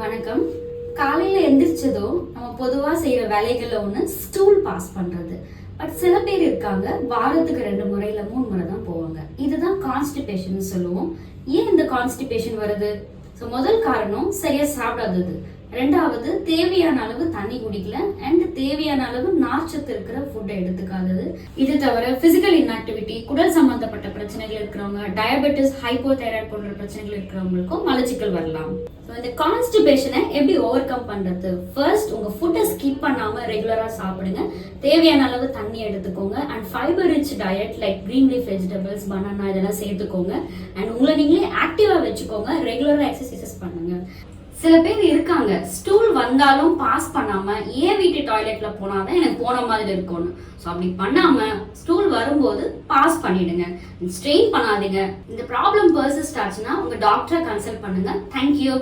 வணக்கம். காலையில எந்திரிச்சதும் நம்ம பொதுவா செய்யற வேலைகள்ல ஒண்ணு ஸ்டூல் பாஸ் பண்றது. பட் சில பேர் இருக்காங்க வாரத்துக்கு ரெண்டு முறையில் மூணு முறை தான் போவாங்க. இதுதான் கான்ஸ்டிபேஷன் சொல்லுவோம். ஏன் இந்த கான்ஸ்டிபேஷன் வருது? ஸோ முதல் காரணம் சரியா சாப்பிடாதது. ரெண்டாவது தேவையான அளவு தண்ணி குடிக்கல. அண்ட் தேவையான அளவு நார்ச்சத்து இருக்கிற ஃபுட்டை எடுத்துக்காதது. இது தவிர பிசிக்கல் இன்ஆக்டிவிட்டி குடல் சம்பந்தப்பட்ட பிரச்சனைகள் இருக்கிறவங்க டயபெட்டிஸ் ஹைப்போதைராய்டு போன்ற பிரச்சனைகள் இருக்கிறவங்களுக்கும் மலச்சிக்கல் வரலாம். ஸோ இந்த கான்ஸ்டிபேஷனை எப்படி ஓவர் கம் பண்றது? ஃபர்ஸ்ட் உங்க ஃபுட்டை ரெகுலராக சாப்பிடுங்க. தேவையான அளவு தண்ணி எடுத்துக்கோங்க. And fibre rich diet like green leaf vegetables banana இதெல்லாம் சேர்த்துக்கோங்க. அண்ட் உங்களை நீங்களே ஆக்டிவாக வச்சுக்கோங்க. ரெகுலராக எக்ஸசைசஸ் பண்ணுங்க. சில பேர் இருக்காங்க. ஸ்டூல் வந்தாலும் பாஸ் பண்ணாம ஏன் வீட்டு டாய்லெட்ல போனாதான் எனக்கு போன மாதிரி இருக்கும்னு. ஸோ அப்படி பண்ணாம ஸ்டூல் வரும்போது பாஸ் பண்ணிடுங்க. ஸ்ட்ரெயின் பண்ணாதீங்க. இந்த ப்ராப்ளம் பர்சிஸ்ட் ஆச்சுன்னா உங்க டாக்டரை கன்சல்ட் பண்ணுங்க. தேங்க்யூ